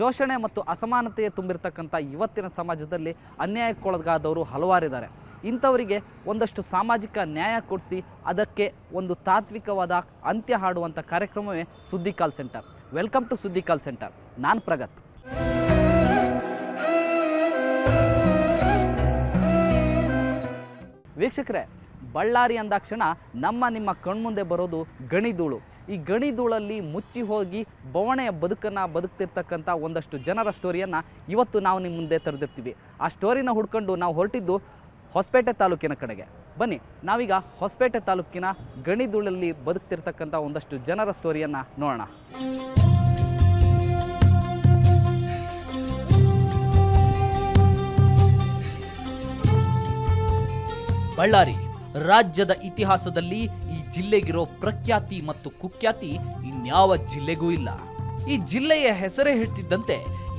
ಶೋಷಣೆ ಮತ್ತು ಅಸಮಾನತೆಯ ತುಂಬಿರ್ತಕ್ಕಂಥ ಇವತ್ತಿನ ಸಮಾಜದಲ್ಲಿ ಅನ್ಯಾಯಕ್ಕೊಳಗಾದವರು ಹಲವಾರಿದ್ದಾರೆ. ಇಂಥವರಿಗೆ ಒಂದಷ್ಟು ಸಾಮಾಜಿಕ ನ್ಯಾಯ ಕೊಡಿಸಿ ಅದಕ್ಕೆ ಒಂದು ತಾತ್ವಿಕವಾದ ಅಂತ್ಯ ಹಾಡುವಂಥ ಕಾರ್ಯಕ್ರಮವೇ ಸುದ್ದಿ ಕಾಲ್ ಸೆಂಟರ್. ವೆಲ್ಕಮ್ ಟು ಸುದ್ದಿ ಕಾಲ್ ಸೆಂಟರ್. ನಾನು ಪ್ರಗತ್. ವೀಕ್ಷಕರೇ, ಬಳ್ಳಾರಿ ಅಂದಾಕ್ಷಣ ನಮ್ಮ ನಿಮ್ಮ ಕಣ್ಮುಂದೆ ಬರೋದು ಗಣಿಧೂಳು ಈ ಗಣಿಧೂಳಲ್ಲಿ ಮುಚ್ಚಿ ಹೋಗಿ ಬವಣೆಯ ಬದುಕನ್ನು ಬದುಕ್ತಿರ್ತಕ್ಕಂಥ ಒಂದಷ್ಟು ಜನರ ಸ್ಟೋರಿಯನ್ನು ಇವತ್ತು ನಾವು ನಿಮ್ಮ ಮುಂದೆ ತರೆದಿರ್ತೀವಿ. ಆ ಸ್ಟೋರಿನ ಹುಡ್ಕೊಂಡು ನಾವು ಹೊರಟಿದ್ದು ಹೊಸಪೇಟೆ ತಾಲೂಕಿನ ಕಡೆಗೆ. ಬನ್ನಿ, ನಾವೀಗ ಹೊಸಪೇಟೆ ತಾಲೂಕಿನ ಗಣಿಧೂಳಲ್ಲಿ ಬದುಕ್ತಿರ್ತಕ್ಕಂಥ ಒಂದಷ್ಟು ಜನರ ಸ್ಟೋರಿಯನ್ನು ನೋಡೋಣ. ಬಳ್ಳಾರಿ ರಾಜ್ಯದ ಇತಿಹಾಸದಲ್ಲಿ ಜಿಲ್ಲೆಗಿರೋ ಪ್ರಖ್ಯಾತಿ ಮತ್ತು ಕುಖ್ಯಾತಿ ಇನ್ಯಾವ ಜಿಲ್ಲೆಗೂ ಇಲ್ಲ. ಈ ಜಿಲ್ಲೆಯ ಹೆಸರೇ ಹೇಳ್ತಿದ್ದಂತೆ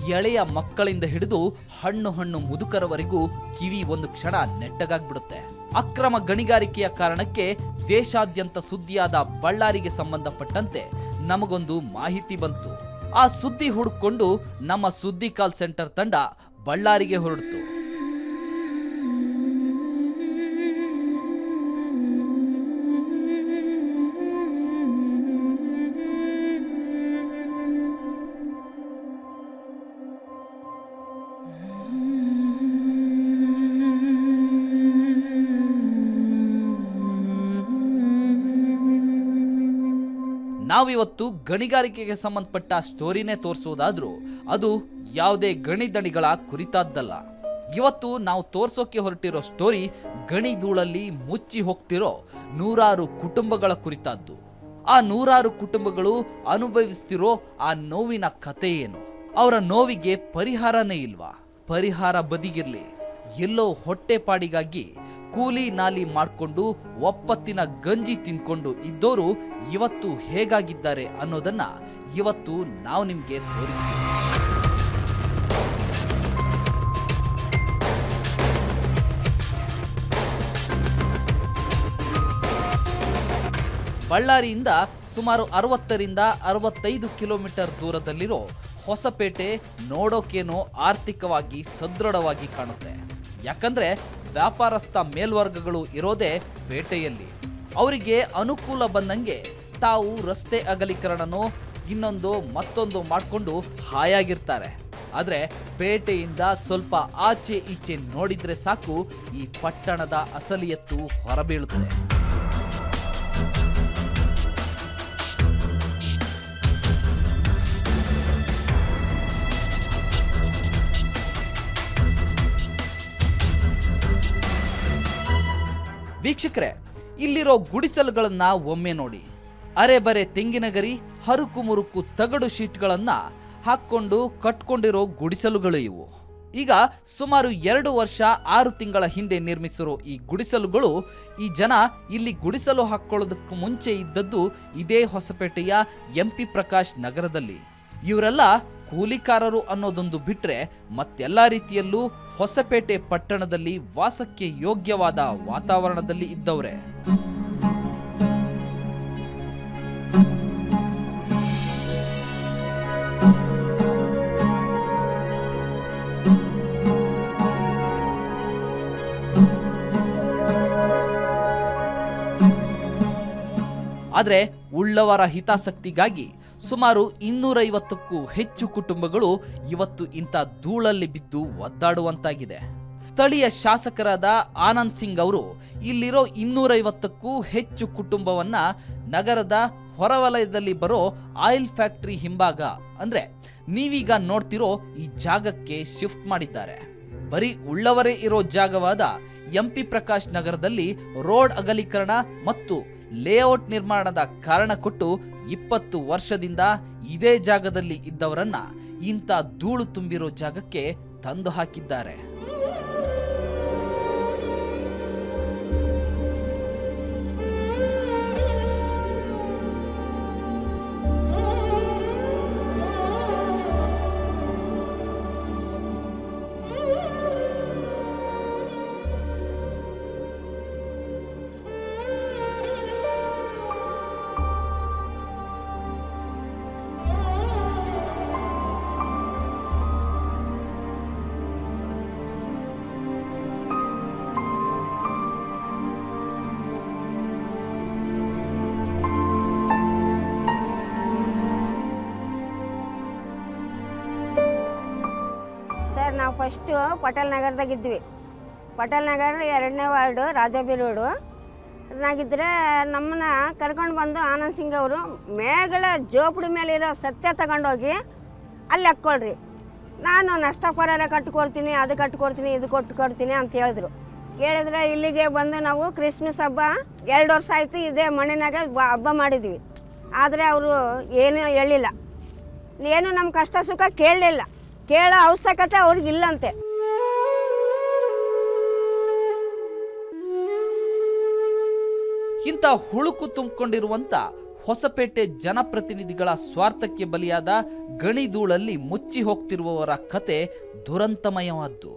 ಎಳೆಯ ಮಕ್ಕಳಿಂದ ಹಿಡಿದು ಹಣ್ಣು ಹಣ್ಣು ಮುದುಕರವರೆಗೂ ಕಿವಿ ಒಂದು ಕ್ಷಣ ನೆಟ್ಟಗಾಗ್ಬಿಡುತ್ತೆ. ಅಕ್ರಮ ಗಣಿಗಾರಿಕೆಯ ಕಾರಣಕ್ಕೆ ದೇಶಾದ್ಯಂತ ಸುದ್ದಿಯಾದ ಬಳ್ಳಾರಿಗೆ ಸಂಬಂಧಪಟ್ಟಂತೆ ನಮಗೊಂದು ಮಾಹಿತಿ ಬಂತು. ಆ ಸುದ್ದಿ ಹುಡುಕೊಂಡು ನಮ್ಮ ಸುದ್ದಿ ಕಾಲ್ ಸೆಂಟರ್ ತಂಡ ಬಳ್ಳಾರಿಗೆ ಹೊರಡ್ತು. ನಾವಿವತ್ತು ಗಣಿಗಾರಿಕೆಗೆ ಸಂಬಂಧಪಟ್ಟ ಸ್ಟೋರಿನೇ ತೋರಿಸೋದಾದ್ರೂ ಅದು ಯಾವುದೇ ಗಣಿದಣಿಗಳ ಕುರಿತಾದ್ದಲ್ಲ. ಇವತ್ತು ನಾವು ತೋರ್ಸೋಕೆ ಹೊರಟಿರೋ ಸ್ಟೋರಿ ಗಣಿಧೂಳಲ್ಲಿ ಮುಚ್ಚಿ ಹೋಗ್ತಿರೋ ನೂರಾರು ಕುಟುಂಬಗಳ ಕುರಿತಾದ್ದು. ಆ ನೂರಾರು ಕುಟುಂಬಗಳು ಅನುಭವಿಸ್ತಿರೋ ಆ ನೋವಿನ ಕಥೆ ಏನು? ಅವರ ನೋವಿಗೆ ಪರಿಹಾರನೇ ಇಲ್ವಾ? ಪರಿಹಾರ ಬದಿಗಿರ್ಲಿ. ಎಲ್ಲೋ ಹೊಟ್ಟೆಪಾಡಿಗಾಗಿ ಕೂಲಿ ನಾಲಿ ಮಾಡಿಕೊಂಡು ಒಪ್ಪತ್ತಿನ ಗಂಜಿ ತಿನ್ಕೊಂಡು ಇದ್ದೋರು ಇವತ್ತು ಹೇಗಾಗಿದ್ದಾರೆ ಅನ್ನೋದನ್ನ ಇವತ್ತು ನಾವು ನಿಮಗೆ ತೋರಿಸ್ತೀವಿ. ಬಳ್ಳಾರಿಯಿಂದ ಸುಮಾರು ಅರವತ್ತರಿಂದ ಅರವತ್ತೈದು ಕಿಲೋಮೀಟರ್ ದೂರದಲ್ಲಿರೋ ಹೊಸಪೇಟೆ ನೋಡೋಕೇನೋ ಆರ್ಥಿಕವಾಗಿ ಸದೃಢವಾಗಿ ಕಾಣುತ್ತೆ. ಯಾಕಂದ್ರೆ ವ್ಯಾಪಾರಸ್ಥ ಮೇಲ್ವರ್ಗಗಳು ಇರೋದೇ ಪೇಟೆಯಲ್ಲಿ. ಅವರಿಗೆ ಅನುಕೂಲ ಬಂದಂಗೆ ತಾವು ರಸ್ತೆ ಅಗಲೀಕರಣನೋ ಇನ್ನೊಂದು ಮತ್ತೊಂದು ಮಾಡಿಕೊಂಡು ಹಾಯಾಗಿರ್ತಾರೆ. ಆದರೆ ಪೇಟೆಯಿಂದ ಸ್ವಲ್ಪ ಆಚೆ ಈಚೆ ನೋಡಿದರೆ ಸಾಕು ಈ ಪಟ್ಟಣದ ಅಸಲಿಯತ್ತು ಹೊರಬೀಳುತ್ತೆ ವೀಕ್ಷಕರೇ, ಇಲ್ಲಿರೋ ಗುಡಿಸಲುಗಳನ್ನ ಒಮ್ಮೆ ನೋಡಿ. ಅರೆ ಬರೆ ತೆಂಗಿನ ಗರಿ, ಹರುಕು ಮುರುಕು ತಗಡು ಶೀಟ್ಗಳನ್ನ ಹಾಕ್ಕೊಂಡು ಕಟ್ಕೊಂಡಿರೋ ಗುಡಿಸಲುಗಳು ಇವು. ಈಗ ಸುಮಾರು ಎರಡು ವರ್ಷ, ಆರು ತಿಂಗಳ ಹಿಂದೆ ನಿರ್ಮಿಸಿರೋ ಈ ಗುಡಿಸಲುಗಳು, ಈ ಜನ ಇಲ್ಲಿ ಗುಡಿಸಲು ಹಾಕೊಳ್ಳೋದಕ್ಕೂ ಮುಂಚೆ ಇದ್ದದ್ದು ಇದೇ ಹೊಸಪೇಟೆಯ ಎಂ ಪಿ ಪ್ರಕಾಶ್ ನಗರದಲ್ಲಿ. ಇವರೆಲ್ಲ ಕೂಲಿಕಾರರು ಅನ್ನೋದೊಂದು ಬಿಟ್ರೆ ಮತ್ತೆಲ್ಲ ರೀತಿಯಲ್ಲೂ ಹೊಸಪೇಟೆ ಪಟ್ಟಣದಲ್ಲಿ ವಾಸಕ್ಕೆ ಯೋಗ್ಯವಾದ ವಾತಾವರಣದಲ್ಲಿ ಇದ್ದವ್ರೆ. ಆದರೆ ಉಳ್ಳವರ ಹಿತಾಸಕ್ತಿಗಾಗಿ ಸುಮಾರು ಇನ್ನೂರೈವತ್ತಕ್ಕೂ ಹೆಚ್ಚು ಕುಟುಂಬಗಳು ಇವತ್ತು ಇಂಥ ಧೂಳಲ್ಲಿ ಬಿದ್ದು ಒದ್ದಾಡುವಂತಾಗಿದೆ. ಸ್ಥಳೀಯ ಶಾಸಕರಾದ ಆನಂದ್ ಸಿಂಗ್ ಅವರು ಇಲ್ಲಿರೋ ಇನ್ನೂರೈವತ್ತಕ್ಕೂ ಹೆಚ್ಚು ಕುಟುಂಬವನ್ನ ನಗರದ ಹೊರವಲಯದಲ್ಲಿ ಬರೋ ಆಯಿಲ್ ಫ್ಯಾಕ್ಟರಿ ಹಿಂಭಾಗ ಅಂದ್ರೆ ನೀವೀಗ ನೋಡ್ತಿರೋ ಈ ಜಾಗಕ್ಕೆ ಶಿಫ್ಟ್ ಮಾಡಿದ್ದಾರೆ. ಬರೀ ಉಳ್ಳವರೇ ಇರೋ ಜಾಗವಾದ ಎಂಪಿ ಪ್ರಕಾಶ್ ನಗರದಲ್ಲಿ ರೋಡ್ ಅಗಲೀಕರಣ ಮತ್ತು ಲೇಔಟ್ ನಿರ್ಮಾಣದ ಕಾರಣ ಕೊಟ್ಟು ಇಪ್ಪತ್ತು ವರ್ಷದಿಂದ ಇದೇ ಜಾಗದಲ್ಲಿ ಇದ್ದವರನ್ನ ಇಂಥ ಧೂಳು ತುಂಬಿರೋ ಜಾಗಕ್ಕೆ ತಂದು ಹಾಕಿದ್ದಾರೆ. ಫಸ್ಟು ಪಟೇಲ್ ನಗರದಾಗ ಇದ್ವಿ. ಪಟೇಲ್ ನಗರ ಎರಡನೇ ವಾರ್ಡು ರಾಜಾಬಿ ರೋಡು. ಇದ್ದರೆ ನಮ್ಮನ್ನ ಕರ್ಕೊಂಡು ಬಂದು ಆನಂದ್ ಸಿಂಗ್ ಅವರು ಮೇಗಳ ಜೋಪಡಿ ಮೇಲೆ ಇರೋ ಸತ್ಯ ತಗೊಂಡೋಗಿ ಅಲ್ಲಿ ಹಾಕ್ಕೊಳ್ರಿ. ನಾನು ನಷ್ಟ ಪರಿಹಾರ ಕಟ್ಕೊಡ್ತೀನಿ, ಅದು ಕಟ್ಕೊಡ್ತೀನಿ, ಇದು ಕೊಟ್ಟು ಕೊಡ್ತೀನಿ ಅಂತ ಹೇಳಿದ್ರು. ಹೇಳಿದ್ರೆ ಇಲ್ಲಿಗೆ ಬಂದು ನಾವು ಕ್ರಿಸ್ಮಸ್ ಹಬ್ಬ ಎರಡು ವರ್ಷ ಆಯಿತು ಇದೇ ಮಣ್ಣಿನಾಗ ಹಬ್ಬ ಮಾಡಿದ್ವಿ. ಆದರೆ ಅವರು ಏನೂ ಹೇಳಿಲ್ಲ. ಏನು ನಮ್ಮ ಕಷ್ಟ ಸುಖ ಕೇಳಲಿಲ್ಲ. ಕೇಳೋ ಅವಶ್ಯಕತೆ ಅವ್ರಿಗಿಲ್ಲಂತೆ ಇಂಥ ಹುಳುಕು ತುಂಬಿಕೊಂಡಿರುವಂತ ಹೊಸಪೇಟೆ ಜನಪ್ರತಿನಿಧಿಗಳ ಸ್ವಾರ್ಥಕ್ಕೆ ಬಲಿಯಾದ ಗಣಿಧೂಳಲ್ಲಿ ಮುಚ್ಚಿ ಹೋಗ್ತಿರುವವರ ಕತೆ ದುರಂತಮಯವಾದ್ದು.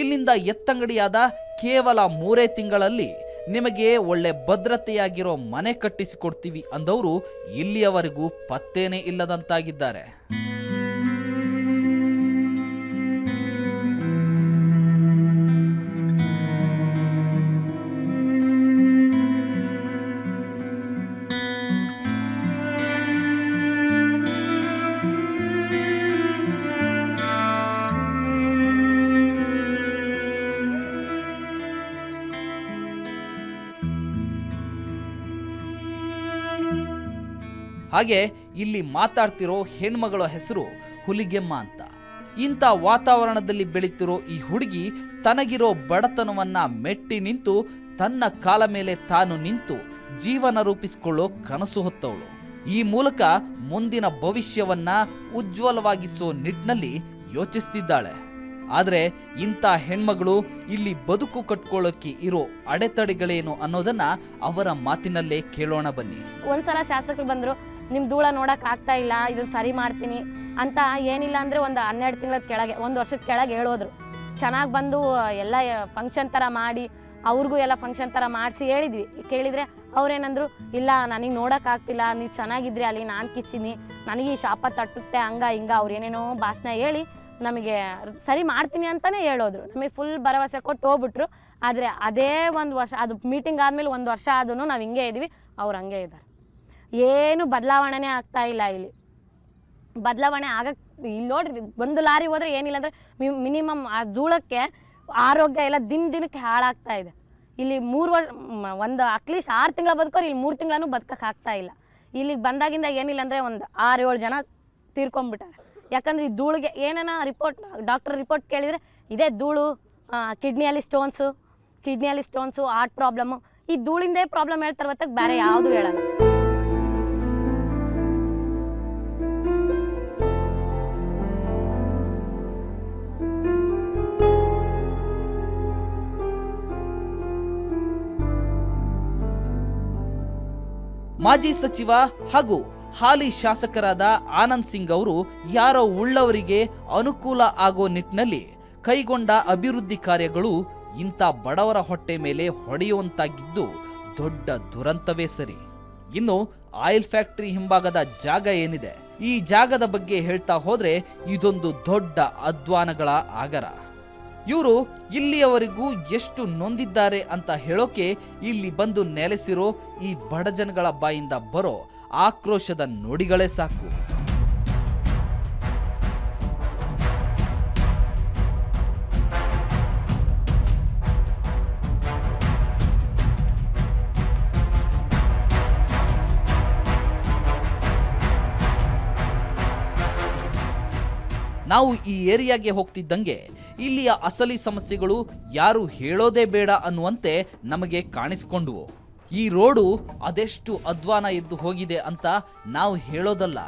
ಇಲ್ಲಿಂದ ಎತ್ತಂಗಡಿಯಾದ ಕೇವಲ ಮೂರೇ ತಿಂಗಳಲ್ಲಿ ನಿಮಗೆ ಒಳ್ಳೆ ಭದ್ರತೆಯಾಗಿರೋ ಮನೆ ಕಟ್ಟಿಸಿಕೊಡ್ತೀವಿ ಅಂದವರು ಇಲ್ಲಿಯವರೆಗೂ ಪತ್ತೇನೇ ಇಲ್ಲದಂತಾಗಿದ್ದಾರೆ. ಹಾಗೆ ಇಲ್ಲಿ ಮಾತಾಡ್ತಿರೋ ಹೆಣ್ಮಗಳ ಹೆಸರು ಹುಲಿಗೆಮ್ಮ ಅಂತ. ಇಂಥ ವಾತಾವರಣದಲ್ಲಿ ಬೆಳೀತಿರೋ ಈ ಹುಡುಗಿ ತನಗಿರೋ ಬಡತನವನ್ನ ಮೆಟ್ಟಿ ನಿಂತು ತನ್ನ ಕಾಲ ಮೇಲೆ ತಾನು ನಿಂತು ಜೀವನ ರೂಪಿಸಿಕೊಳ್ಳೋ ಕನಸು ಹೊತ್ತವಳು. ಈ ಮೂಲಕ ಮುಂದಿನ ಭವಿಷ್ಯವನ್ನ ಉಜ್ವಲವಾಗಿಸೋ ನಿಟ್ಟಿನಲ್ಲಿ ಯೋಚಿಸ್ತಿದ್ದಾಳೆ. ಆದರೆ ಇಂಥ ಹೆಣ್ಮಗಳು ಇಲ್ಲಿ ಬದುಕು ಕಟ್ಕೊಳ್ಳೋಕೆ ಇರೋ ಅಡೆತಡೆಗಳೇನು ಅನ್ನೋದನ್ನ ಅವರ ಮಾತಿನಲ್ಲೇ ಕೇಳೋಣ ಬನ್ನಿ. ಒಂದ್ಸಲ ಶಾಸಕರು ಬಂದರು ನಿಮ್ಮ ಧೂಳ ನೋಡಕ್ ಆಗ್ತಾ ಇಲ್ಲ ಇದನ್ನ ಸರಿ ಮಾಡ್ತೀನಿ ಅಂತ ಏನಿಲ್ಲ ಅಂದ್ರೆ ಒಂದು ಹನ್ನೆರಡು ತಿಂಗಳ ಕೆಳಗೆ, ಒಂದು ವರ್ಷದ ಕೆಳಗೆ ಹೇಳೋದ್ರು. ಚೆನ್ನಾಗಿ ಬಂದು ಎಲ್ಲ ಫಂಕ್ಷನ್ ಥರ ಮಾಡಿ, ಅವ್ರಿಗೂ ಎಲ್ಲ ಫಂಕ್ಷನ್ ಥರ ಮಾಡಿಸಿ ಹೇಳಿದ್ವಿ. ಕೇಳಿದರೆ ಅವ್ರೇನಂದ್ರು, ಇಲ್ಲ, ನನಗೆ ನೋಡಕ್ ಆಗ್ತಿಲ್ಲ, ನೀವು ಚೆನ್ನಾಗಿದ್ರಿ ಅಲ್ಲಿ, ನಾನು ಕಿಚ್ಚಿನಿ. ನನಗೆ ಈ ಶಾಪ ತಟ್ಟುತ್ತೆ, ಹಂಗ, ಹಿಂಗ, ಅವ್ರು ಏನೇನೋ ಭಾಷಣ ಹೇಳಿ ನಮಗೆ ಸರಿ ಮಾಡ್ತೀನಿ ಅಂತಲೇ ಹೇಳೋದ್ರು. ನಮಗೆ ಫುಲ್ ಭರವಸೆ ಕೊಟ್ಟು ಹೋಗ್ಬಿಟ್ರು. ಆದರೆ ಅದೇ ಒಂದು ವರ್ಷ, ಅದು ಮೀಟಿಂಗ್ ಆದಮೇಲೆ ಒಂದು ವರ್ಷ ಆದೂ ನಾವು ಹಿಂಗೆ ಇದ್ವಿ, ಅವ್ರು ಹಂಗೆ ಇದ್ದಾರೆ ಏನು ಬದಲಾವಣೆನೇ ಆಗ್ತಾ ಇಲ್ಲ ಇಲ್ಲಿ. ಬದಲಾವಣೆ ಆಗಕ್ಕೆ ಇಲ್ಲಿ ನೋಡ್ರಿ, ಒಂದು ಲಾರಿ ಹೋದ್ರೆ ಏನಿಲ್ಲ ಅಂದರೆ ಮಿನಿಮಮ್ ಆ ಧೂಳಕ್ಕೆ ಆರೋಗ್ಯ ಎಲ್ಲ ದಿನ ದಿನಕ್ಕೆ ಹಾಳಾಗ್ತಾ ಇದೆ. ಇಲ್ಲಿ ಮೂರು ವರ್ಷ ಒಂದು ಅಟ್ಲೀಸ್ಟ್ ಆರು ತಿಂಗಳ ಬದುಕೋರು ಇಲ್ಲಿ ಮೂರು ತಿಂಗಳೂ ಬದುಕಕ್ಕೆ ಆಗ್ತಾ ಇಲ್ಲ. ಇಲ್ಲಿಗೆ ಬಂದಾಗಿಂದ ಏನಿಲ್ಲ ಅಂದರೆ ಒಂದು ಆರು ಏಳು ಜನ ತೀರ್ಕೊಂಡ್ಬಿಟ್ಟಾರೆ. ಯಾಕಂದ್ರೆ ಈ ಧೂಳಿಗೆ ಏನೇನ ರಿಪೋರ್ಟ್ ಡಾಕ್ಟರ್ ರಿಪೋರ್ಟ್ ಕೇಳಿದರೆ ಇದೇ ಧೂಳು ಕಿಡ್ನಿಯಲ್ಲಿ ಸ್ಟೋನ್ಸು ಕಿಡ್ನಿಯಲ್ಲಿ ಸ್ಟೋನ್ಸು ಹಾರ್ಟ್ ಪ್ರಾಬ್ಲಮ್ಮು ಈ ಧೂಳಿಂದೇ ಪ್ರಾಬ್ಲಮ್ ಹೇಳ್ತಾರೆ ಹೊತ್ತಾಗ ಬೇರೆ ಯಾವುದೂ ಹೇಳಲ್ಲ. ಮಾಜಿ ಸಚಿವ ಹಾಗೂ ಹಾಲಿ ಶಾಸಕರಾದ ಆನಂದ್ ಸಿಂಗ್ ಅವರು ಯಾರೋ ಉಳ್ಳವರಿಗೆ ಅನುಕೂಲ ಆಗೋ ನಿಟ್ಟಿನಲ್ಲಿ ಕೈಗೊಂಡ ಅಭಿವೃದ್ಧಿ ಕಾರ್ಯಗಳು ಇಂಥ ಬಡವರ ಹೊಟ್ಟೆ ಮೇಲೆ ಹೊಡೆಯುವಂತಾಗಿದ್ದು ದೊಡ್ಡ ದುರಂತವೇ ಸರಿ. ಇನ್ನು ಆಯಿಲ್ ಫ್ಯಾಕ್ಟರಿ ಹಿಂಭಾಗದ ಜಾಗ ಏನಿದೆ? ಈ ಜಾಗದ ಬಗ್ಗೆ ಹೇಳ್ತಾ ಹೋದ್ರೆ ಇದೊಂದು ದೊಡ್ಡ ಅಧ್ವಾನಗಳ ಆಗರ. ಇವರು ಇಲ್ಲಿಯವರೆಗೂ ಎಷ್ಟು ನೊಂದಿದ್ದಾರೆ ಅಂತ ಹೇಳೋಕೆ ಇಲ್ಲಿ ಬಂದು ನೆಲೆಸಿರೋ ಈ ಬಡ ಜನಗಳ ಬಾಯಿಂದ ಬರೋ ಆಕ್ರೋಶದ ನೋಡಿಗಳೇ ಸಾಕು. ನಾವು ಈ ಏರಿಯಾಗೆ ಹೋಗ್ತಿದ್ದಂಗೆ ಇಲ್ಲಿಯ ಅಸಲಿ ಸಮಸ್ಯೆಗಳು ಯಾರು ಹೇಳೋದೇ ಬೇಡ ಅನ್ನುವಂತೆ ನಮಗೆ ಕಾಣಿಸ್ಕೊಂಡ್ವು. ಈ ರೋಡು ಅದೆಷ್ಟು ಅಧ್ವಾನ ಎದ್ದು ಹೋಗಿದೆ ಅಂತ ನಾವು ಹೇಳೋದಲ್ಲ.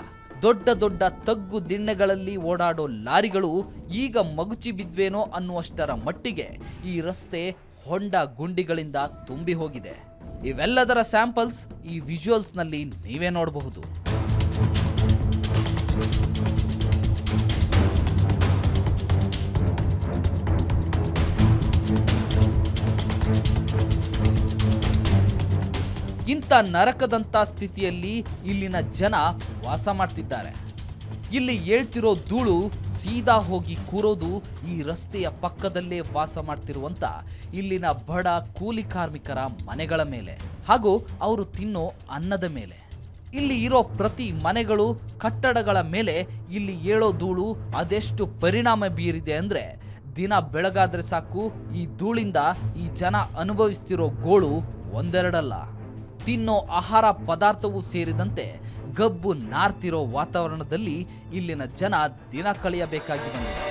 ದೊಡ್ಡ ದೊಡ್ಡ ತಗ್ಗು ದಿಣ್ಣೆಗಳಲ್ಲಿ ಓಡಾಡೋ ಲಾರಿಗಳು ಈಗ ಮಗುಚಿ ಬಿದ್ವೇನೋ ಅನ್ನುವಷ್ಟರ ಮಟ್ಟಿಗೆ ಈ ರಸ್ತೆ ಹೊಂಡ ಗುಂಡಿಗಳಿಂದ ತುಂಬಿ ಹೋಗಿದೆ. ಇವೆಲ್ಲದರ ಸ್ಯಾಂಪಲ್ಸ್ ಈ ವಿಜುವಲ್ಸ್ನಲ್ಲಿ ನೀವೇ ನೋಡಬಹುದು. ಇಂಥ ನರಕದಂಥ ಸ್ಥಿತಿಯಲ್ಲಿ ಇಲ್ಲಿನ ಜನ ವಾಸ ಮಾಡ್ತಿದ್ದಾರೆ. ಇಲ್ಲಿ ಹೇಳ್ತಿರೋ ಧೂಳು ಸೀದಾ ಹೋಗಿ ಕೂರೋದು ಈ ರಸ್ತೆಯ ಪಕ್ಕದಲ್ಲೇ ವಾಸ ಮಾಡ್ತಿರುವಂಥ ಇಲ್ಲಿನ ಬಡ ಕೂಲಿ ಕಾರ್ಮಿಕರ ಮನೆಗಳ ಮೇಲೆ. ಹಾಗೂ ಅವರು ತಿನ್ನೋ ಅನ್ನದ ಮೇಲೆ. ಇಲ್ಲಿ ಇರೋ ಪ್ರತಿ ಮನೆಗಳು ಕಟ್ಟಡಗಳ ಮೇಲೆ ಇಲ್ಲಿ ಏಳೋ ಧೂಳು ಅದೆಷ್ಟು ಪರಿಣಾಮ ಬೀರಿದೆ ಅಂದರೆ ದಿನ ಬೆಳಗಾದ್ರೆ ಸಾಕು ಈ ಧೂಳಿಂದ ಈ ಜನ ಅನುಭವಿಸ್ತಿರೋ ಗೋಳು ಒಂದೆರಡಲ್ಲ. ತಿನ್ನೋ ಆಹಾರ ಪದಾರ್ಥವೂ ಸೇರಿದಂತೆ ಗಬ್ಬು ನಾರ್ತಿರೋ ವಾತಾವರಣದಲ್ಲಿ ಇಲ್ಲಿನ ಜನ ದಿನ ಕಳೆಯಬೇಕಾಗಿ ಬಂದಿದೆ.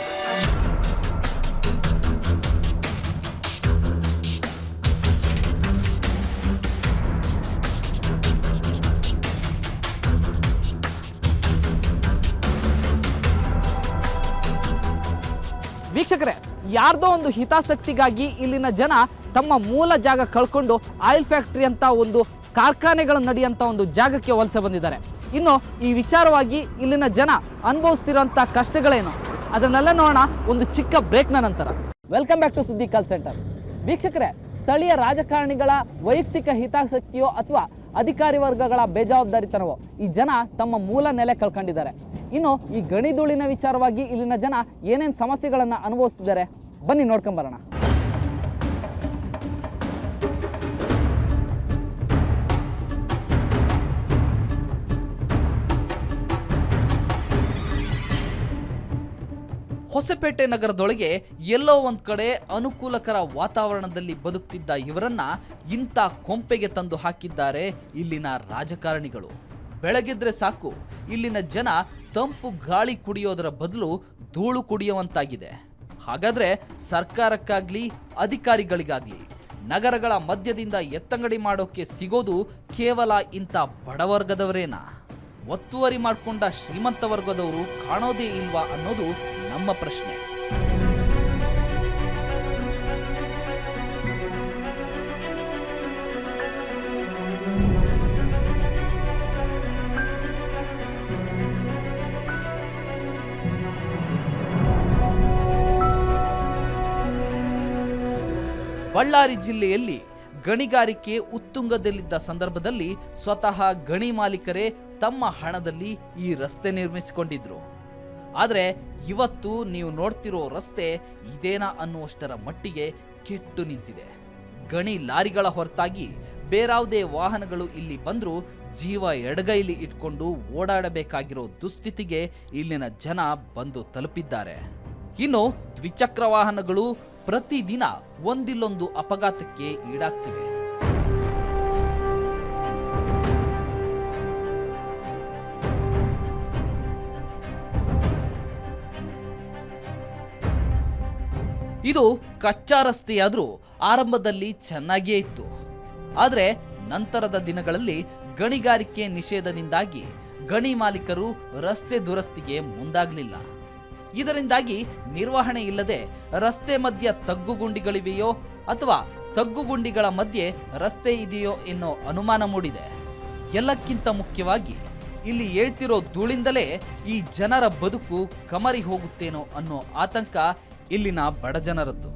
ವೀಕ್ಷಕರೇ, ಯಾರ್ದೋ ಒಂದು ಹಿತಾಸಕ್ತಿಗಾಗಿ ಇಲ್ಲಿನ ಜನ ತಮ್ಮ ಮೂಲ ಜಾಗ ಕಳ್ಕೊಂಡು ಆಯಿಲ್ ಫ್ಯಾಕ್ಟ್ರಿ ಅಂತ ಒಂದು ಕಾರ್ಖಾನೆಗಳು ನಡೆಯುವಂಥ ಒಂದು ಜಾಗಕ್ಕೆ ವಲಸೆ ಬಂದಿದ್ದಾರೆ. ಇನ್ನು ಈ ವಿಚಾರವಾಗಿ ಇಲ್ಲಿನ ಜನ ಅನುಭವಿಸ್ತಿರೋಂಥ ಕಷ್ಟಗಳೇನು? ಅದನ್ನೆಲ್ಲ ನೋಡೋಣ ಒಂದು ಚಿಕ್ಕ ಬ್ರೇಕ್ನ ನಂತರ. ವೆಲ್ಕಮ್ ಬ್ಯಾಕ್ ಟು ಸುದ್ದಿ ಕಾಲ್ ಸೆಂಟರ್ ವೀಕ್ಷಕರೇ, ಸ್ಥಳೀಯ ರಾಜಕಾರಣಿಗಳ ವೈಯಕ್ತಿಕ ಹಿತಾಸಕ್ತಿಯೋ ಅಥವಾ ಅಧಿಕಾರಿ ವರ್ಗಗಳ ಬೇಜವಾಬ್ದಾರಿತನವೋ ಈ ಜನ ತಮ್ಮ ಮೂಲ ನೆಲೆ ಕಳ್ಕೊಂಡಿದ್ದಾರೆ. ಇನ್ನು ಈ ಗಣಿಧೂಳಿನ ವಿಚಾರವಾಗಿ ಇಲ್ಲಿನ ಜನ ಏನೇನು ಸಮಸ್ಯೆಗಳನ್ನು ಅನುಭವಿಸ್ತಿದ್ದಾರೆ? ಬನ್ನಿ ನೋಡ್ಕೊಂಬರೋಣ ಹೊಸಪೇಟೆ ನಗರದೊಳಗೆ ಎಲ್ಲೋ ಒಂದ್ ಕಡೆ ಅನುಕೂಲಕರ ವಾತಾವರಣದಲ್ಲಿ ಬದುಕ್ತಿದ್ದ ಇವರನ್ನ ಇಂಥ ಕೊಂಪೆಗೆ ತಂದು ಹಾಕಿದ್ದಾರೆ ಇಲ್ಲಿನ ರಾಜಕಾರಣಿಗಳು. ಬೆಳಗಿದ್ರೆ ಸಾಕು, ಇಲ್ಲಿನ ಜನ ತಂಪು ಗಾಳಿ ಕುಡಿಯೋದರ ಬದಲು ಧೂಳು ಕುಡಿಯುವಂತಾಗಿದೆ. ಹಾಗಾದ್ರೆ ಸರ್ಕಾರಕ್ಕಾಗ್ಲಿ, ಅಧಿಕಾರಿಗಳಿಗಾಗ್ಲಿ, ನಗರಗಳ ಮಧ್ಯದಿಂದ ಎತ್ತಂಗಡಿ ಮಾಡೋಕೆ ಸಿಗೋದು ಕೇವಲ ಇಂಥ ಬಡವರ್ಗದವರೇನಾ? ಒತ್ತುವರಿ ಮಾಡಿಕೊಂಡ ಶ್ರೀಮಂತ ವರ್ಗದವರು ಕಾಣೋದೇ ಇಲ್ವಾ ಅನ್ನೋದು ನಮ್ಮ ಪ್ರಶ್ನೆ. ಬಳ್ಳಾರಿ ಜಿಲ್ಲೆಯಲ್ಲಿ ಗಣಿಗಾರಿಕೆ ಉತ್ತುಂಗದಲ್ಲಿದ್ದ ಸಂದರ್ಭದಲ್ಲಿ ಸ್ವತಃ ಗಣಿ ಮಾಲೀಕರೇ ತಮ್ಮ ಹಣದಲ್ಲಿ ಈ ರಸ್ತೆ ನಿರ್ಮಿಸಿಕೊಂಡಿದ್ರು. ಆದರೆ ಇವತ್ತು ನೀವು ನೋಡ್ತಿರೋ ರಸ್ತೆ ಇದೇನಾ ಅನ್ನುವಷ್ಟರ ಮಟ್ಟಿಗೆ ಕೆಟ್ಟು ನಿಂತಿದೆ. ಗಣಿ ಲಾರಿಗಳ ಹೊರತಾಗಿ ಬೇರಾವುದೇ ವಾಹನಗಳು ಇಲ್ಲಿ ಬಂದರೂ ಜೀವ ಎಡಗೈಲಿ ಇಟ್ಕೊಂಡು ಓಡಾಡಬೇಕಾಗಿರೋ ದುಸ್ಥಿತಿಗೆ ಇಲ್ಲಿನ ಜನ ಬಂದು ತಲುಪಿದ್ದಾರೆ. ಇನ್ನು ದ್ವಿಚಕ್ರ ವಾಹನಗಳು ಪ್ರತಿದಿನ ಒಂದಿಲ್ಲೊಂದು ಅಪಘಾತಕ್ಕೆ ಈಡಾಗ್ತಿವೆ. ಇದು ಕಚ್ಚಾ ರಸ್ತೆಯಾದರೂ ಆರಂಭದಲ್ಲಿ ಚೆನ್ನಾಗಿಯೇ ಇತ್ತು. ಆದರೆ ನಂತರದ ದಿನಗಳಲ್ಲಿ ಗಣಿಗಾರಿಕೆ ನಿಷೇಧದಿಂದಾಗಿ ಗಣಿ ಮಾಲೀಕರು ರಸ್ತೆ ದುರಸ್ತಿಗೆ ಮುಂದಾಗಲಿಲ್ಲ. ಇದರಿಂದಾಗಿ ನಿರ್ವಹಣೆ ಇಲ್ಲದೆ ರಸ್ತೆ ಮಧ್ಯ ತಗ್ಗುಗುಂಡಿಗಳಿವೆಯೋ ಅಥವಾ ತಗ್ಗುಗುಂಡಿಗಳ ಮಧ್ಯೆ ರಸ್ತೆ ಇದೆಯೋ ಎನ್ನೋ ಅನುಮಾನ ಮೂಡಿದೆ. ಎಲ್ಲಕ್ಕಿಂತ ಮುಖ್ಯವಾಗಿ ಇಲ್ಲಿ ಹೇಳ್ತಿರೋ ಧೂಳಿಂದಲೇ ಈ ಜನರ ಬದುಕು ಕಮರಿ ಹೋಗುತ್ತೇನೋ ಅನ್ನೋ ಆತಂಕ ಇಲ್ಲಿನ ಬಡಜನರದ್ದು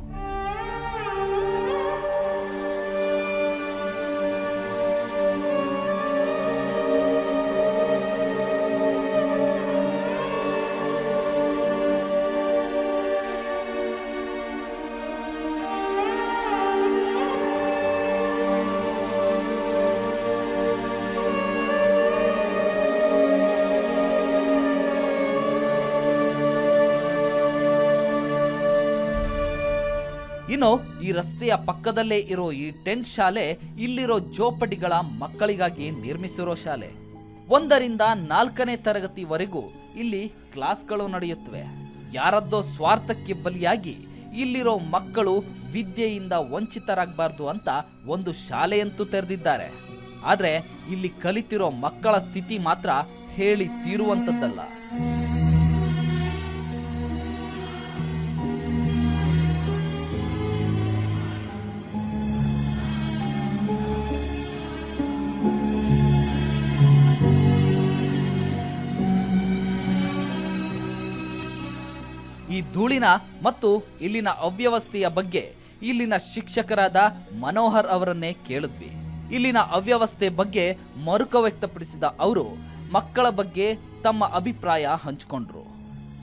ಇನ್ನು ಈ ರಸ್ತೆಯ ಪಕ್ಕದಲ್ಲೇ ಇರೋ ಈ ಟೆಂಟ್ ಶಾಲೆ ಇಲ್ಲಿರೋ ಜೋಪಡಿಗಳ ಮಕ್ಕಳಿಗಾಗಿ ನಿರ್ಮಿಸಿರೋ ಶಾಲೆ. ಒಂದರಿಂದ ನಾಲ್ಕನೇ ತರಗತಿವರೆಗೂ ಇಲ್ಲಿ ಕ್ಲಾಸ್ಗಳು ನಡೆಯುತ್ತವೆ. ಯಾರದ್ದೋ ಸ್ವಾರ್ಥಕ್ಕೆ ಬಲಿಯಾಗಿ ಇಲ್ಲಿರೋ ಮಕ್ಕಳು ವಿದ್ಯೆಯಿಂದ ವಂಚಿತರಾಗಬಾರ್ದು ಅಂತ ಒಂದು ಶಾಲೆಯಂತೂ ತೆರೆದಿದ್ದಾರೆ. ಆದರೆ ಇಲ್ಲಿ ಕಲಿತಿರೋ ಮಕ್ಕಳ ಸ್ಥಿತಿ ಮಾತ್ರ ಹೇಳಿ ತೀರುವಂಥದ್ದಲ್ಲ ಧೂಳಿನ ಮತ್ತು ಇಲ್ಲಿನ ಅವ್ಯವಸ್ಥೆಯ ಬಗ್ಗೆ ಇಲ್ಲಿನ ಶಿಕ್ಷಕರಾದ ಮನೋಹರ್ ಅವರನ್ನೇ ಕೇಳಿದ್ವಿ. ಇಲ್ಲಿನ ಅವ್ಯವಸ್ಥೆ ಬಗ್ಗೆ ಮರುಕ ವ್ಯಕ್ತಪಡಿಸಿದ ಅವರು, ಮಕ್ಕಳ ಬಗ್ಗೆ ತಮ್ಮ ಅಭಿಪ್ರಾಯ ಹಂಚಿಕೊಂಡ್ರು.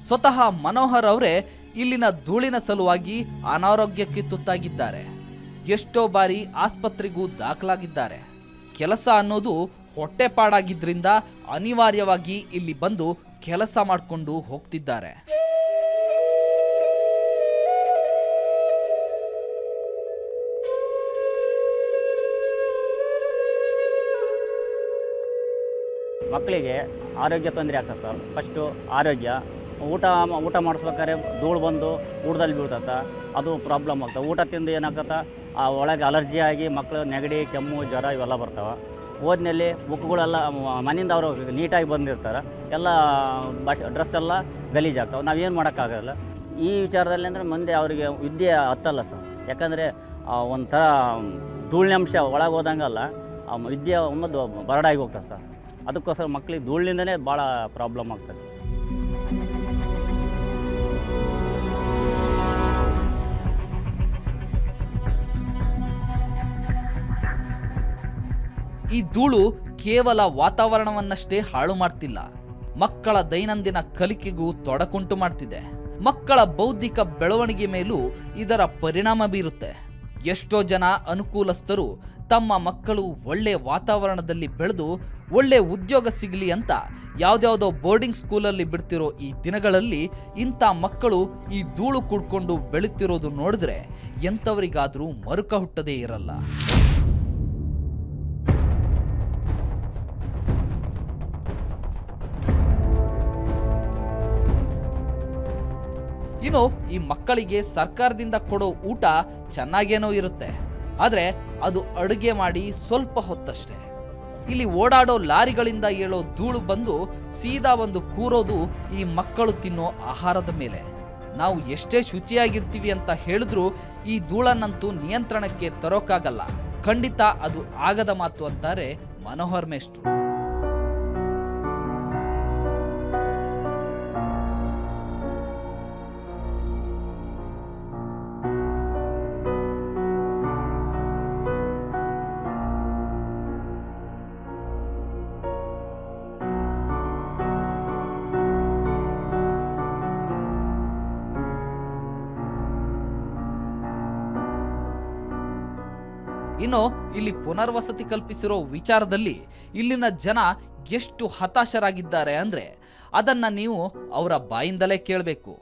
ಸ್ವತಃ ಮನೋಹರ್ ಅವರೇ ಇಲ್ಲಿನ ಧೂಳಿನ ಸಲುವಾಗಿ ಅನಾರೋಗ್ಯಕ್ಕೆ ತುತ್ತಾಗಿದ್ದಾರೆ. ಎಷ್ಟೋ ಬಾರಿ ಆಸ್ಪತ್ರೆಗೂ ದಾಖಲಾಗಿದ್ದಾರೆ. ಕೆಲಸ ಅನ್ನೋದು ಹೊಟ್ಟೆಪಾಡಾಗಿದ್ದರಿಂದ ಅನಿವಾರ್ಯವಾಗಿ ಇಲ್ಲಿ ಬಂದು ಕೆಲಸ ಮಾಡಿಕೊಂಡು ಹೋಗ್ತಿದ್ದಾರೆ. ಮಕ್ಕಳಿಗೆ ಆರೋಗ್ಯ ತೊಂದರೆ ಆಗ್ತದೆ ಸರ್. ಫಸ್ಟು ಆರೋಗ್ಯ. ಊಟ ಊಟ ಮಾಡಿಸ್ಬೇಕಾದ್ರೆ ಧೂಳು ಬಂದು ಊಟದಲ್ಲಿ ಬೀಳ್ತತ್ತ ಅದು ಪ್ರಾಬ್ಲಮ್ ಆಗ್ತದೆ. ಊಟ ತಿಂದು ಏನಾಗ್ತದೆ ಆ ಒಳಗೆ ಅಲರ್ಜಿ ಆಗಿ ಮಕ್ಕಳು ನೆಗಡಿ, ಕೆಮ್ಮು, ಜ್ವರ ಇವೆಲ್ಲ ಬರ್ತಾವೆ. ಓದಿನಲ್ಲಿ ಬುಕ್ಗಳೆಲ್ಲ ಮನೆಯಿಂದ ಅವರು ನೀಟಾಗಿ ಬಂದಿರ್ತಾರೆ. ಎಲ್ಲ ಬಸ್ ಡ್ರೆಸ್ ಎಲ್ಲ ಗಲೀಜಾಗ್ತವೆ ನಾವೇನು ಮಾಡೋಕ್ಕಾಗಲ್ಲ. ಈ ವಿಚಾರದಲ್ಲಿ ಅಂದರೆ ಮುಂದೆ ಅವರಿಗೆ ವಿದ್ಯೆ ಹತ್ತಲ್ಲ ಸರ್. ಯಾಕಂದರೆ ಒಂಥರ ಧೂಳಿನಂಶ ಒಳಗೆ ಹೋದಂಗಲ್ಲ. ವಿದ್ಯೆ ಒಂದು ಬರಡಾಗಿ ಹೋಗ್ತದೆ ಸರ್. ಅದಕ್ಕೋಸ್ಕರ ಮಕ್ಕಳಿಗೆ ಧೂಳಿನಿಂದನೇ ಭಾಳ ಪ್ರಾಬ್ಲಮ್ ಆಗ್ತದೆ. ಈ ಧೂಳು ಕೇವಲ ವಾತಾವರಣವನ್ನಷ್ಟೇ ಹಾಳು ಮಾಡ್ತಿಲ್ಲ. ಮಕ್ಕಳ ದೈನಂದಿನ ಕಲಿಕೆಗೂ ತೊಡಕುಂಟು ಮಾಡ್ತಿದೆ. ಮಕ್ಕಳ ಬೌದ್ಧಿಕ ಬೆಳವಣಿಗೆ ಮೇಲೂ ಇದರ ಪರಿಣಾಮ ಬೀರುತ್ತೆ. ಎಷ್ಟೋ ಜನ ಅನುಕೂಲಸ್ಥರು ತಮ್ಮ ಮಕ್ಕಳು ಒಳ್ಳೆ ವಾತಾವರಣದಲ್ಲಿ ಬೆಳೆದು ಒಳ್ಳೆ ಉದ್ಯೋಗ ಸಿಗಲಿ ಅಂತ ಯಾವುದ್ಯಾವುದೋ ಬೋರ್ಡಿಂಗ್ ಸ್ಕೂಲಲ್ಲಿ ಬಿಡ್ತಿರೋ ಈ ದಿನಗಳಲ್ಲಿ ಇಂಥ ಮಕ್ಕಳು ಈ ಧೂಳು ಕುಡ್ಕೊಂಡು ಬೆಳೀತಿರೋದು ನೋಡಿದ್ರೆ ಎಂಥವರಿಗಾದರೂ ಮರುಕ ಹುಟ್ಟದೇ ಇರಲ್ಲ. ಇನ್ನು ಈ ಮಕ್ಕಳಿಗೆ ಸರ್ಕಾರದಿಂದ ಕೊಡೋ ಊಟ ಚೆನ್ನಾಗೇನೋ ಇರುತ್ತೆ. ಆದರೆ ಅದು ಅಡುಗೆ ಮಾಡಿ ಸ್ವಲ್ಪ ಹೊತ್ತಷ್ಟೇ. ಇಲ್ಲಿ ಓಡಾಡೋ ಲಾರಿಗಳಿಂದ ಏಳೋ ಧೂಳು ಬಂದು ಸೀದಾ ಒಂದು ಕೂರೋದು ಈ ಮಕ್ಕಳು ತಿನ್ನೋ ಆಹಾರದ ಮೇಲೆ. ನಾವು ಎಷ್ಟೇ ಶುಚಿಯಾಗಿರ್ತೀವಿ ಅಂತ ಹೇಳಿದ್ರೂ ಈ ಧೂಳನ್ನಂತೂ ನಿಯಂತ್ರಣಕ್ಕೆ ತರೋಕ್ಕಾಗಲ್ಲ. ಖಂಡಿತ ಅದು ಆಗದ ಮಾತು ಅಂತಾರೆ ಮನೋಹರ್ ಮೇಷ್ಟ್ರು ಇನ್ನು ಇಲ್ಲಿ ಪುನರ್ವಸತಿ ಕಲ್ಪಿಸಿರೋ ವಿಚಾರದಲ್ಲಿ ಇಲ್ಲಿನ ಜನ ಎಷ್ಟು ಹತಾಶರಾಗಿದ್ದಾರೆ ಅಂದರೆ ಅದನ್ನ ನೀವು ಅವರ ಬಾಯಿಂದಲೇ ಕೇಳಬೇಕು.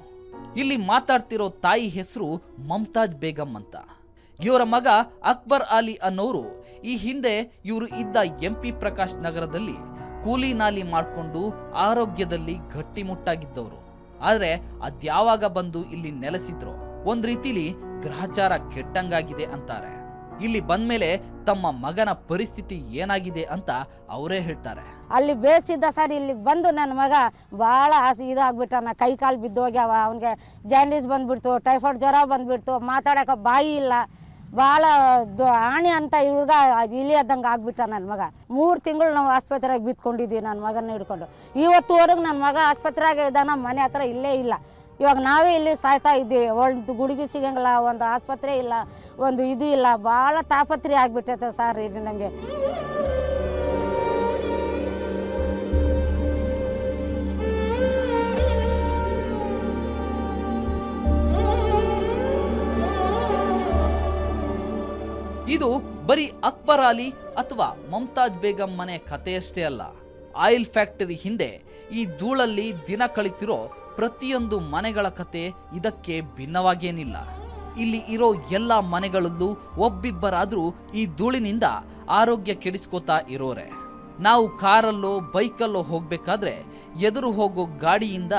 ಇಲ್ಲಿ ಮಾತಾಡ್ತಿರೋ ತಾಯಿ ಹೆಸರು ಮಮ್ತಾಜ್ ಬೇಗಂ ಅಂತ. ಇವರ ಮಗ ಅಕ್ಬರ್ ಅಲಿ ಅನ್ನೋರು ಈ ಹಿಂದೆ ಇವರು ಇದ್ದ ಎಂ ಪಿ ಪ್ರಕಾಶ್ ನಗರದಲ್ಲಿ ಕೂಲಿ ನಾಲಿ ಮಾಡಿಕೊಂಡು ಆರೋಗ್ಯದಲ್ಲಿ ಗಟ್ಟಿಮುಟ್ಟಾಗಿದ್ದವರು. ಆದರೆ ಅದ್ಯಾವಾಗ ಬಂದು ಇಲ್ಲಿ ನೆಲೆಸಿದ್ರು? ಒಂದು ರೀತಿಲಿ ಗ್ರಹಚಾರ ಕೆಟ್ಟಂಗಾಗಿದೆ ಅಂತಾರೆ. ಇಲ್ಲಿ ಬಂದ್ಮೇಲೆ ತಮ್ಮ ಮಗನ ಪರಿಸ್ಥಿತಿ ಏನಾಗಿದೆ ಅಂತ ಅವರೇ ಹೇಳ್ತಾರೆ. ಅಲ್ಲಿ ಬೇಸಿದ್ದ ಸರ್ ಇಲ್ಲಿಗೆ ಬಂದು ನನ್ನ ಮಗ ಭಾಳ ಆಸೆ ಇದಾಗ್ಬಿಟ್ಟಾನ ಕೈ ಕಾಲು ಬಿದ್ದೋಗ್ಯಾವ. ಅವನಿಗೆ ಜಾಂಡೀಸ್ ಬಂದ್ಬಿಡ್ತು ಟೈಫಾಯ್ಡ್ ಜ್ವರ ಬಂದ್ಬಿಡ್ತು. ಮಾತಾಡೋಕೆ ಬಾಯಿ ಇಲ್ಲ. ಭಾಳ ಆಣೆ ಅಂತ ಇವಾಗ ಇಲ್ಲಿ ಆದಂಗೆ ಆಗ್ಬಿಟ್ಟ ನನ್ನ ಮಗ. ಮೂರು ತಿಂಗಳು ನಾವು ಆಸ್ಪತ್ರೆಗೆ ಬಿತ್ಕೊಂಡಿದ್ವಿ ನನ್ನ ಮಗನ ಹಿಡ್ಕೊಂಡು. ಇವತ್ತುವರೆಗೆ ನನ್ನ ಮಗ ಆಸ್ಪತ್ರೆಗೆ ಇದ್ದಾನ, ಮನೆ ಹತ್ರ ಇಲ್ಲೇ ಇಲ್ಲ. ಇವಾಗ ನಾವೇ ಇಲ್ಲಿ ಸಾಯ್ತಾ ಇದ್ದೀವಿ. ಒಂದು ಗುಡುಗಿ ಸಿಗಂಗಿಲ್ಲ, ಒಂದು ಆಸ್ಪತ್ರೆ ಇಲ್ಲ, ಒಂದು ಇದು ಇಲ್ಲ ಭಾಳ ತಾಪತ್ರೆ ಆಗಿಬಿಟ್ಟೈತೆ ಸರ್ ಇಲ್ಲಿ ನಮಗೆ ಇದು ಬರೀ ಅಕ್ಬರ್ ಅಲಿ ಅಥವಾ ಮಮತಾಜ್ ಬೇಗಂ ಮನೆ ಕಥೆಯಷ್ಟೇ ಅಲ್ಲ. ಆಯಿಲ್ ಫ್ಯಾಕ್ಟರಿ ಹಿಂದೆ ಈ ಧೂಳಲ್ಲಿ ದಿನ ಕಳಿತಿರೋ ಪ್ರತಿಯೊಂದು ಮನೆಗಳ ಕತೆ ಇದಕ್ಕೆ ಭಿನ್ನವಾಗೇನಿಲ್ಲ ಇಲ್ಲಿ ಇರೋ ಎಲ್ಲ ಮನೆಗಳಲ್ಲೂ ಒಬ್ಬಿಬ್ಬರಾದರೂ ಈ ಧೂಳಿನಿಂದ ಆರೋಗ್ಯ ಕೆಡಿಸ್ಕೋತಾ ಇರೋರೆ. ನಾವು ಕಾರಲ್ಲೋ, ಬೈಕಲ್ಲೋ ಹೋಗಬೇಕಾದ್ರೆ ಎದುರು ಹೋಗೋ ಗಾಡಿಯಿಂದ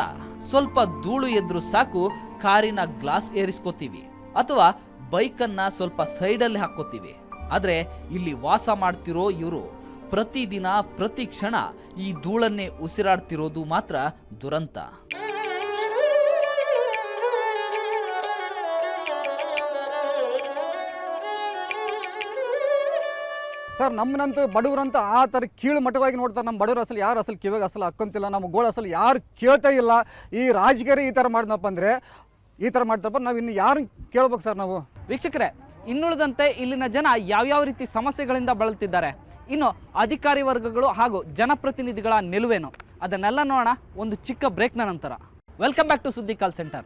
ಸ್ವಲ್ಪ ಧೂಳು ಎದ್ರು ಸಾಕು ಕಾರಿನ ಗ್ಲಾಸ್ ಏರಿಸ್ಕೋತೀವಿ ಅಥವಾ ಬೈಕನ್ನು ಸ್ವಲ್ಪ ಸೈಡಲ್ಲಿ ಹಾಕೋತೀವಿ ಆದರೆ ಇಲ್ಲಿ ವಾಸ ಮಾಡ್ತಿರೋ ಇವರು ಪ್ರತಿದಿನ ಪ್ರತಿ ಕ್ಷಣ ಈ ಧೂಳನ್ನೇ ಉಸಿರಾಡ್ತಿರೋದು ಮಾತ್ರ ದುರಂತ. ಸರ್ ನಮ್ಮನಂತೂ ಬಡವರಂತ ಆ ಥರ ಕೀಳು ಮಟ್ಟವಾಗಿ ನೋಡ್ತಾರೆ. ನಮ್ಮ ಬಡವರು ಅಸಲು ಯಾರು ಅಸಲು ಕಿವಿಗೆ ಅಸಲು ಹಾಕೊಂತಿಲ್ಲ ನಮ್ಮ ಗೋಳು ಅಸಲು ಯಾರು ಕೇಳ್ತಾ ಇಲ್ಲ. ಈ ರಾಜಕೀಯ ಈ ಥರ ಮಾಡಿದ್ನಪ್ಪ ಅಂದರೆ ಈ ಥರ ಮಾಡ್ತಪ್ಪ ನಾವು ಇನ್ನು ಯಾರು ಕೇಳ್ಬೇಕು ಸರ್ ನಾವು? ವೀಕ್ಷಕರೇ ಇನ್ನುಳಿದಂತೆ ಇಲ್ಲಿನ ಜನ ಯಾವ್ಯಾವ ರೀತಿ ಸಮಸ್ಯೆಗಳಿಂದ ಬಳಲ್ತಿದ್ದಾರೆ? ಇನ್ನು ಅಧಿಕಾರಿ ವರ್ಗಗಳು ಹಾಗೂ ಜನಪ್ರತಿನಿಧಿಗಳ ನಿಲುವೇನು? ಅದನ್ನೆಲ್ಲ ನೋಡೋಣ ಒಂದು ಚಿಕ್ಕ ಬ್ರೇಕ್ನ ನಂತರ. ವೆಲ್ಕಮ್ ಬ್ಯಾಕ್ ಟು ಸುದ್ದಿ ಕಾಲ್ ಸೆಂಟರ್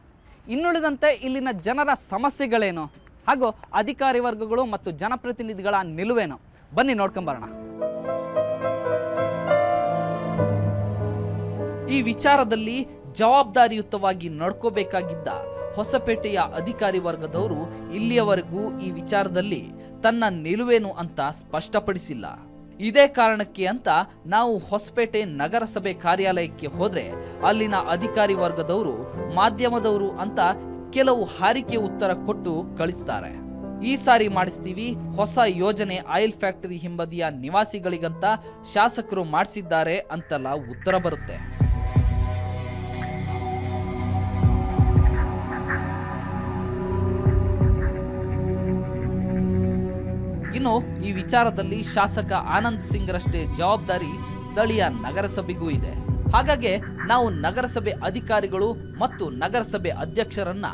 ಇನ್ನುಳಿದಂತೆ ಇಲ್ಲಿನ ಜನರ ಸಮಸ್ಯೆಗಳೇನು? ಹಾಗೂ ಅಧಿಕಾರಿ ವರ್ಗಗಳು ಮತ್ತು ಜನಪ್ರತಿನಿಧಿಗಳ ನಿಲುವೇನು? ಬನ್ನಿ ನೋಡ್ಕೊಂಬರೋಣ ಈ ವಿಚಾರದಲ್ಲಿ ಜವಾಬ್ದಾರಿಯುತವಾಗಿ ನಡ್ಕೋಬೇಕಾಗಿದ್ದ ಹೊಸಪೇಟೆಯ ಅಧಿಕಾರಿ ವರ್ಗದವರು ಇಲ್ಲಿಯವರೆಗೂ ಈ ವಿಚಾರದಲ್ಲಿ ತನ್ನ ನಿಲುವೇನು ಅಂತ ಸ್ಪಷ್ಟಪಡಿಸಿಲ್ಲ. ಇದೇ ಕಾರಣಕ್ಕೆ ಅಂತ ನಾವು ಹೊಸಪೇಟೆ ನಗರಸಭೆ ಕಾರ್ಯಾಲಯಕ್ಕೆ ಹೋದ್ರೆ ಅಲ್ಲಿನ ಅಧಿಕಾರಿ ವರ್ಗದವರು, ಮಾಧ್ಯಮದವರು ಅಂತ ಕೆಲವು ಹಾರಿಕೆ ಉತ್ತರ ಕೊಟ್ಟು ಕಳಿಸ್ತಾರೆ. ಈ ಸಾರಿ ಮಾಡಿಸ್ತೀವಿ, ಹೊಸ ಯೋಜನೆ ಆಯಿಲ್ ಫ್ಯಾಕ್ಟರಿ ಹಿಂಬದಿಯ ನಿವಾಸಿಗಳಿಗಂತ ಶಾಸಕರು ಮಾಡಿಸಿದ್ದಾರೆ ಅಂತೆಲ್ಲ ಉತ್ತರ ಬರುತ್ತೆ. ಇನ್ನು ಈ ವಿಚಾರದಲ್ಲಿ ಶಾಸಕ ಆನಂದ್ ಸಿಂಗ್ರಷ್ಟೇ ಜವಾಬ್ದಾರಿ ಸ್ಥಳೀಯ ನಗರಸಭೆಗೂ ಇದೆ. ಹಾಗಾಗಿ ನಾವು ನಗರಸಭೆ ಅಧಿಕಾರಿಗಳು ಮತ್ತು ನಗರಸಭೆ ಅಧ್ಯಕ್ಷರನ್ನ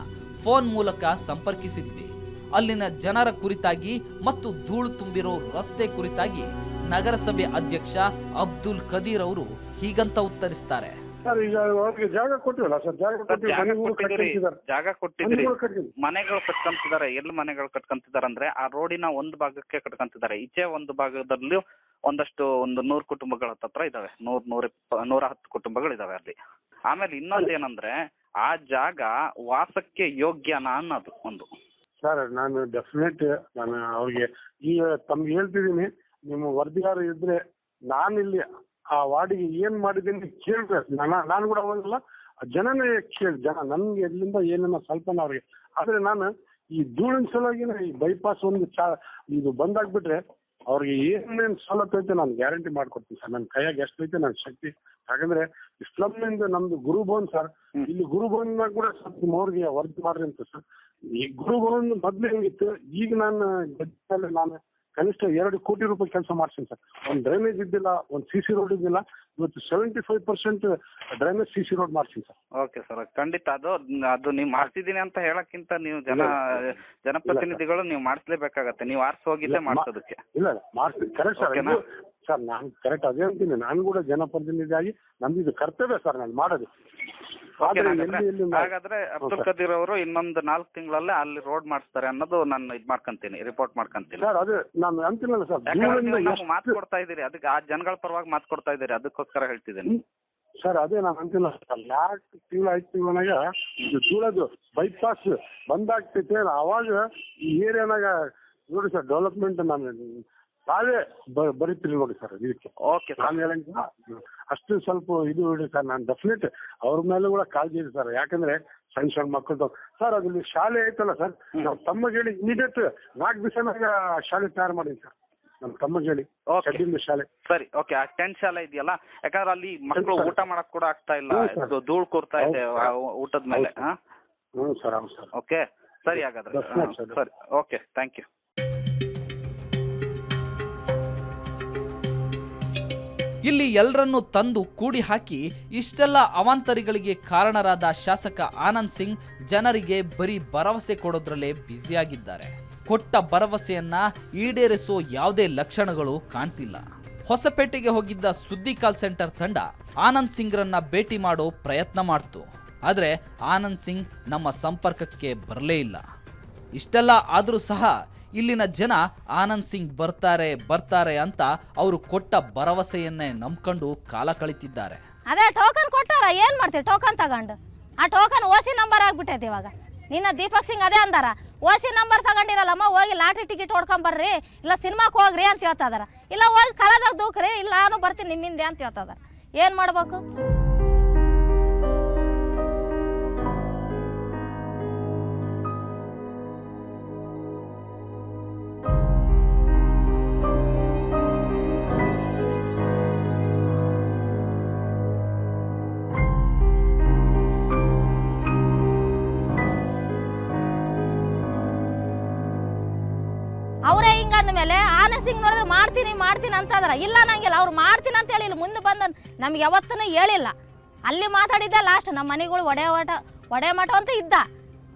ಫೋನ್ ಮೂಲಕ ಸಂಪರ್ಕಿಸಿದ್ವಿ. ಅಲ್ಲಿನ ಜನರ ಕುರಿತಾಗಿ ಮತ್ತು ಧೂಳು ತುಂಬಿರೋ ರಸ್ತೆ ಕುರಿತಾಗಿ ನಗರಸಭೆ ಅಧ್ಯಕ್ಷ ಅಬ್ದುಲ್ ಖದೀರ್ ಅವರು ಹೀಗಂತ ಉತ್ತರಿಸ್ತಾರೆ. ಸರ್ ಈಗ ಅವ್ರಿಗೆ ಜಾಗ ಕೊಟ್ಟಿವಲ್ಲ ಸರ್? ಜಾಗ ಕೊಟ್ಟಿವಿ ಜಾಗ ಮನೆಗಳು ಕೊಟ್ಟಿದ್ದೀರಿ. ಕಟ್ಟಿದ್ದಾರೆ ಜಾಗ ಕೊಟ್ಟಿದ್ದೀರಿ. ಮನೆಗಳು ಕಟ್ಟಿದ್ದೀವಿ ಮನೆಗಳು ಕಟ್ಕೊಂತಿದ್ದಾರೆ ಎಲ್ಲಿ ಮನೆಗಳು ಕಟ್ಕೊಂತಿದ್ದಾರೆ ಅಂದ್ರೆ ಆ ರೋಡಿನ ಒಂದು ಭಾಗಕ್ಕೆ ಕಟ್ಕೊಂತಿದ್ದಾರೆ. ಈಚೆ ಒಂದು ಭಾಗದಲ್ಲಿ ಒಂದಷ್ಟು ಒಂದು ನೂರು ಕುಟುಂಬಗಳ ಹತ್ರ ಇದಾವೆ. ನೂರ್ ನೂರ ನೂರ ಹತ್ತು ಕುಟುಂಬಗಳು ಇದಾವೆ ಅಲ್ಲಿ. ಆಮೇಲೆ ಇನ್ನೊಂದ್ ಏನಂದ್ರೆ ಆ ಜಾಗ ವಾಸಕ್ಕೆ ಯೋಗ್ಯನಾ ಅನ್ನೋದು ಒಂದು. ಸರ್ ನಾನು ಡೆಫಿನೆಟ್ ನಾನು ಅವ್ರಿಗೆ ಈಗ ತಮ್ಗೆ ಹೇಳ್ತಿದ್ದೀನಿ ನಿಮ್ಮ ವರದಿಗಾರ ಇದ್ರೆ ನಾನಿಲ್ಲಿ ಆ ವಾರ್ಡಿಗೆ ಏನ್ ಮಾಡಿದ್ದೀನಿ ಕೇಳ್ಬೇಕು. ನಾನು ನಾನು ಕೂಡ ಹೋಗಲ್ಲ ಜನನೇ ಕೇಳಿ ಜನ ನನ್ಗೆ ಎಲ್ಲಿಂದ ಏನನ್ನ ಸ್ವಲ್ಪ ಅವ್ರಿಗೆ. ಆದ್ರೆ ನಾನು ಈ ಧೂಳಿನ ಸಲುವಾಗಿನ ಈ ಬೈಪಾಸ್ ಒಂದು ಚಾ ಇದು ಬಂದಾಗ್ಬಿಟ್ರೆ ಅವ್ರಿಗೆ ಏನೇನ್ ಸವಲತ್ತು ಐತೆ ನಾನು ಗ್ಯಾರಂಟಿ ಮಾಡ್ಕೊಡ್ತೀನಿ ಸರ್. ನನ್ನ ಕೈಯಾಗ ಎಷ್ಟೈತೆ ನನ್ನ ಶಕ್ತಿ. ಯಾಕಂದ್ರೆ ಇಸ್ಲಾಂನಿಂದ ನಮ್ದು ಗುರು ಭವನ್ ಸರ್ ಇಲ್ಲಿ ಗುರುಭವನ್ನಾಗ ಕೂಡ ಸ್ವಲ್ಪ ನಿಮ್ಮವ್ರಿಗೆ ವರದಿ ಮಾಡ್ರಿ ಅಂತ ಸರ್. ಈ ಗುರುಭವನ್ ಮೊದ್ಲು ಹೆಂಗಿತ್ತು ಈಗ ನಾನು ನಾನು ಕನಿಷ್ಠ ಎರಡು ಕೋಟಿ ರೂಪಾಯಿ ಕೆಲಸ ಮಾಡ್ತೀನಿ ಸರ್. ಒಂದು ಡ್ರೈನೇಜ್ ಇದ್ದಿಲ್ಲ ಒಂದ್ ಸಿ ಸಿ ರೋಡ್ ಇದ್ದಿಲ್ಲ ಇವತ್ತು seventy five percent drainage C C road ಮಾಡ್ತೀನಿ ಸರ್. ಓಕೆ ಸರ್ ಖಂಡಿತ ಅದು ಅದು ನೀವು ಮಾಡ್ತಿದ್ದೀನಿ ಅಂತ ಹೇಳಕ್ಕಿಂತ ನೀವು ಜನ ಜನಪ್ರತಿನಿಧಿಗಳು ನೀವು ಮಾಡಿಸ್ಲೇಬೇಕಾಗತ್ತೆ ನೀವು ಆರ್ಸಿ ಹೋಗಿದ್ದೆ ಮಾಡಿಸೋದಕ್ಕೆ. ಇಲ್ಲ ಮಾಡ್ತೀನಿ ಕರೆಕ್ಟ್ ಸರ್? ಸರ್ ನಾನು ಕರೆಕ್ಟ್ ಅದೇ ಅಂತೀನಿ ನಾನು ಕೂಡ ಜನಪ್ರತಿನಿಧಿಯಾಗಿ ನಮ್ದು ಇದು ಕರ್ತವ್ಯ ಸರ್ ನಾನು ಮಾಡೋದು. ಆದ್ರೆ ಹಾಗಾದ್ರೆ ಎಲ್ಲಿ ಎಲ್ಲಿ ಹಾಗಾದ್ರೆ ಅಬ್ದುಲ್ ಕದೀರ್ ಅವರು ಇನ್ನೊಂದು ನಾಲ್ಕು ತಿಂಗಳಲ್ಲೇ ಅಲ್ಲಿ ರೋಡ್ ಮಾಡಿಸ್ತಾರೆ ಅನ್ನೋದು ನಾನು ಇದ್ ಮಾಡ್ಕೊಂತೀನಿ ರಿಪೋರ್ಟ್ ಮಾಡ್ಕೊಂತೀನಿ. ಸರ್ ಅದೇ ನಾನು ಅಂತಿಲ್ಲ ಸರ್ ಯಾಕಂದ್ರೆ ಧೂಳಿಂದ ನೀವು ನಮ್ಗೆ ಮಾತು ಎಷ್ಟು ಕೊಡ್ತಾ ಇದ್ದೀರಿ ಅದಕ್ಕೆ ಆ ಜನಗಳ ಪರವಾಗಿ ಮಾತು ಕೊಡ್ತಾ ಇದ್ದೀರಿ ಅದಕ್ಕೋಸ್ಕರ ಹೇಳ್ತಿದ್ದೀನಿ. ಸರ್ ಅದೇ ನಾನು ಅಂತಿಲ್ಲ ಸರ್ ನಾಲ್ಕು ತಿಂಗಳು ಐದು ತಿಂಗಳಾಗ ಇದು ಧೂಳದು ಬೈಪಾಸ್ ಬಂದಾಗ್ತೈತೆ ಅವಾಗ ಈ ಏರಿಯಾನಾಗ ನೋಡಿ ಸರ್ ಡೆವಲಪ್ಮೆಂಟ್ ನಾನು ತಾವೇ ಬ- ಬರೀತೀರಿ ನೋಡಿ ಸರ್ ಇದಕ್ಕೆ. ಓಕೆ ಸರ್ ನಾನು ಹೇಳಂಗಿಲ್ಲ. ಅಷ್ಟು ಸ್ವಲ್ಪ ಇದು ಇಡಿ ಸರ್ ನಾನು ಡೆಫಿನೆಟ್ ಅವ್ರ ಮೇಲೆ ಕೂಡ ಕಾಳಜಿ ಇದೆ ಸರ್. ಯಾಕಂದ್ರೆ ಸಣ್ಣ ಸಣ್ಣ ಮಕ್ಕಳು ಸರ್ ಅದ್ರಲ್ಲಿ ಶಾಲೆ ಐತಲ್ಲ ಸರ್? ನಾವು ತಮ್ಮಗೆ ಹೇಳಿ ಇಮಿಡಿಯೇಟ್ ನಾಲ್ಕು ದಿವಸನಾಗ ಶಾಲೆ ತಯಾರು ಮಾಡಿದ್ವಿ ಸರ್. ನಮ್ಮ ತಮ್ಮಗೆ ಹೇಳಿ. ಶಾಲೆ. ಸರಿ ಓಕೆ ಆ ಟೆಂಟ್ ಶಾಲೆ ಇದೆಯಲ್ಲ? ಯಾಕಂದ್ರೆ ಅಲ್ಲಿ ಮಕ್ಕಳು ಊಟ ಮಾಡಕ್ ಕೂಡ ಆಗ್ತಾ ಇಲ್ಲ. ಧೂಳು ಕೊಡ್ತಾ ಇದೆ ಊಟದ ಮೇಲೆ ಹ್ಮ್ ಸರ್ ಹೌದು ಸರ್. ಓಕೆ ಸರಿ ಹಾಗಾದ್ರೆ. ಸರಿ ಓಕೆ ಥ್ಯಾಂಕ್ ಯು ಇಲ್ಲಿ ಎಲ್ಲರನ್ನೂ ತಂದು ಕೂಡಿ ಹಾಕಿ ಇಷ್ಟೆಲ್ಲ ಅವಾಂತರಿಗಳಿಗೆ ಕಾರಣರಾದ ಶಾಸಕ ಆನಂದ್ ಸಿಂಗ್ ಜನರಿಗೆ ಬರೀ ಭರವಸೆ ಕೊಡೋದ್ರಲ್ಲೇ ಬ್ಯುಸಿಯಾಗಿದ್ದಾರೆ. ಕೊಟ್ಟ ಭರವಸೆಯನ್ನ ಈಡೇರಿಸೋ ಯಾವುದೇ ಲಕ್ಷಣಗಳು ಕಾಣ್ತಿಲ್ಲ. ಹೊಸಪೇಟೆಗೆ ಹೋಗಿದ್ದ ಸುದ್ದಿ ಕಾಲ್ ಸೆಂಟರ್ ತಂಡ ಆನಂದ್ ಸಿಂಗ್ರನ್ನ ಭೇಟಿ ಮಾಡೋ ಪ್ರಯತ್ನ ಮಾಡ್ತು. ಆದರೆ ಆನಂದ್ ಸಿಂಗ್ ನಮ್ಮ ಸಂಪರ್ಕಕ್ಕೆ ಬರಲೇ ಇಲ್ಲ. ಇಷ್ಟೆಲ್ಲ ಆದರೂ ಸಹ ಇಲ್ಲಿನ ಜನ ಆನಂದ್ ಸಿಂಗ್ ಬರ್ತಾರೆ ಬರ್ತಾರೆ ಅಂತ ಅವರು ಕೊಟ್ಟ ಭರವಸೆಯನ್ನೇ ನಂಬ್ಕೊಂಡು ಕಾಲ ಕಳಿತಿದ್ದಾರೆ. ಅದೇ ಟೋಕನ್ ಕೊಟ್ಟಾರ, ಏನು ಮಾಡ್ತೀವಿ ಟೋಕನ್ ತಗೊಂಡು. ಆ ಟೋಕನ್ ಓಸಿ ನಂಬರ್ ಆಗ್ಬಿಟ್ಟೈತೆ ಇವಾಗ. ನಿನ್ನ ದೀಪಕ್ ಸಿಂಗ್ ಅದೇ ಅಂದಾರ. ಓಸಿ ನಂಬರ್ ತಗೊಂಡಿರಲ್ಲಮ್ಮ, ಹೋಗಿ ಲಾಟ್ರಿ ಟಿಕೆಟ್ ಹೊಡ್ಕೊಂಬರ್ರಿ, ಇಲ್ಲ ಸಿನಿಮಾಕ್ಕೆ ಹೋಗ್ರಿ ಅಂತ ಹೇಳ್ತಾ ಇದಾರ. ಇಲ್ಲ ಹೋಗಿ ಕಳದಾಗ ದೂಕ್ರಿ, ಇಲ್ಲ ನಾನು ಬರ್ತೀನಿ ನಿಮ್ಮಿಂದೆ ಅಂತ ಹೇಳ್ತಾ ಇದಾರ. ಏನು ಮಾಡ್ಬೇಕು? ಸಿಂಗ್ ನೋಡಿದ್ರೆ ಮಾಡ್ತೀನಿ ಮಾಡ್ತೀನಿ ಅಂತ ಇಲ್ಲ ನಂಗಿಲ್ಲ ಅವ್ರು ಮಾಡ್ತೀನಿ ಅಂತ ಹೇಳಿ ಇಲ್ಲಿ ಮುಂದೆ ಬಂದ ನಮ್ಗೆ ಯಾವತ್ತೂ ಹೇಳಿಲ್ಲ. ಅಲ್ಲಿ ಮಾತಾಡಿದ್ದೆ ಲಾಸ್ಟ್ ನಮ್ಮ ಮನೆಗಳು ಒಡೆ ಒಟ ಒಡೆ ಮಠ ಅಂತ ಇದ್ದ.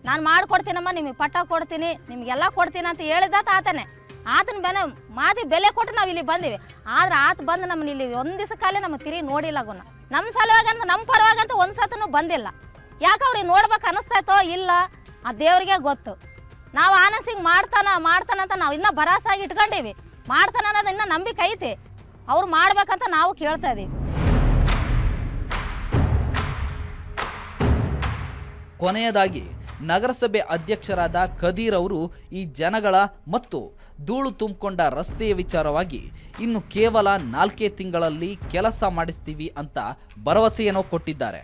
ನಾನು ಮಾಡ್ಕೊಡ್ತೀನಮ್ಮ, ನಿಮಗೆ ಪಟ್ಟ ಕೊಡ್ತೀನಿ, ನಿಮಗೆಲ್ಲ ಕೊಡ್ತೀನಿ ಅಂತ ಹೇಳಿದ ಆತನೇ ಆತನ ಬೆನೆ ಮಾತಿ ಬೆಲೆ ಕೊಟ್ಟು ನಾವು ಇಲ್ಲಿ ಬಂದೀವಿ. ಆದ್ರೆ ಆತ ಬಂದು ನಮ್ಮನ್ನ ಇಲ್ಲಿ ಒಂದು ದಿವಸ ಕಾಲೇ ನಮ್ಮ ತಿರುಗಿ ನೋಡಿಲ್ಲ ಗುಣ. ನಮ್ಮ ಸಲುವಾಗಂತ ನಮ್ಮ ಪರವಾಗಂತ ಒಂದು ಸತನು ಬಂದಿಲ್ಲ. ಯಾಕೆ ಅವ್ರಿಗೆ ನೋಡ್ಬೇಕು ಅನಿಸ್ತೈತೋ ಇಲ್ಲ, ಆ ದೇವರಿಗೆ ಗೊತ್ತು. ನಾವು ಆನಂದ್ ಸಿಂಗ್ ಮಾಡ್ತಾನ, ಮಾಡ್ತಾನಂತ ನಾವು ಇನ್ನೂ ಭರಾಸಾಗಿ ಇಟ್ಕೊಂಡೀವಿ. ಮಾಡ್ತಾನ ಅನ್ನೋದು ಇನ್ನೂ ನಂಬಿಕೆ ಐತಿ. ಅವ್ರು ಮಾಡ್ಬೇಕಂತ ನಾವು ಕೇಳ್ತಾ ಇದೀವಿ. ಕೊನೆಯದಾಗಿ, ನಗರಸಭೆ ಅಧ್ಯಕ್ಷರಾದ ಖದೀರ್ ಅವರು ಈ ಜನಗಳ ಮತ್ತು ಧೂಳು ತುಂಬಿಕೊಂಡ ರಸ್ತೆಯ ವಿಚಾರವಾಗಿ ಇನ್ನು ಕೇವಲ ನಾಲ್ಕೇ ತಿಂಗಳಲ್ಲಿ ಕೆಲಸ ಮಾಡಿಸ್ತೀವಿ ಅಂತ ಭರವಸೆಯನ್ನು ಕೊಟ್ಟಿದ್ದಾರೆ.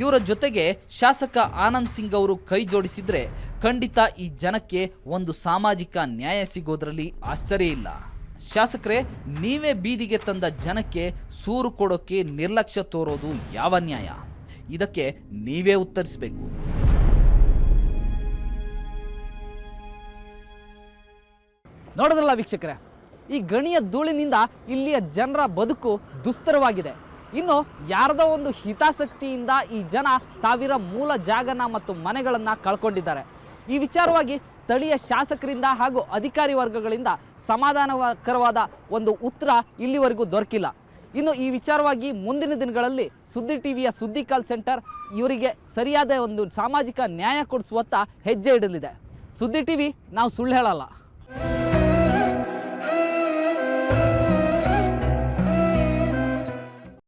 ಇವರ ಜೊತೆಗೆ ಶಾಸಕ ಆನಂದ್ ಸಿಂಗ್ ಅವರು ಕೈ ಜೋಡಿಸಿದ್ರೆ ಖಂಡಿತ ಈ ಜನಕ್ಕೆ ಒಂದು ಸಾಮಾಜಿಕ ನ್ಯಾಯ ಸಿಗೋದ್ರಲ್ಲಿ ಆಶ್ಚರ್ಯ ಇಲ್ಲ. ಶಾಸಕರೇ, ನೀವೇ ಬೀದಿಗೆ ತಂದ ಜನಕ್ಕೆ ಸೂರು ಕೊಡೋಕೆ ನಿರ್ಲಕ್ಷ್ಯ ತೋರೋದು ಯಾವ ನ್ಯಾಯ? ಇದಕ್ಕೆ ನೀವೇ ಉತ್ತರಿಸಬೇಕು. ನೋಡಿದ್ರಲ್ಲ ವೀಕ್ಷಕರೇ, ಈ ಗಣಿಯ ಧೂಳಿನಿಂದ ಇಲ್ಲಿಯ ಜನರ ಬದುಕು ದುಸ್ತರವಾಗಿದೆ. ಇನ್ನು ಯಾರದೋ ಒಂದು ಹಿತಾಸಕ್ತಿಯಿಂದ ಈ ಜನ ತಾವಿರ ಮೂಲ ಜಾಗನ ಮತ್ತು ಮನೆಗಳನ್ನು ಕಳ್ಕೊಂಡಿದ್ದಾರೆ. ಈ ವಿಚಾರವಾಗಿ ಸ್ಥಳೀಯ ಶಾಸಕರಿಂದ ಹಾಗೂ ಅಧಿಕಾರಿ ವರ್ಗಗಳಿಂದ ಸಮಾಧಾನಕರವಾದ ಒಂದು ಉತ್ತರ ಇಲ್ಲಿವರೆಗೂ ದೊರಕಿಲ್ಲ. ಇನ್ನು ಈ ವಿಚಾರವಾಗಿ ಮುಂದಿನ ದಿನಗಳಲ್ಲಿ ಸುದ್ದಿ ಟಿವಿಯ ಸುದ್ದಿ ಕಾಲ್ ಸೆಂಟರ್ ಇವರಿಗೆ ಸರಿಯಾದ ಒಂದು ಸಾಮಾಜಿಕ ನ್ಯಾಯ ಕೊಡಿಸುವತ್ತ ಹೆಜ್ಜೆ ಇಡಲಿದೆ. ಸುದ್ದಿ ಟಿವಿ, ನಾವು ಸುಳ್ಳು ಹೇಳಲ್ಲ.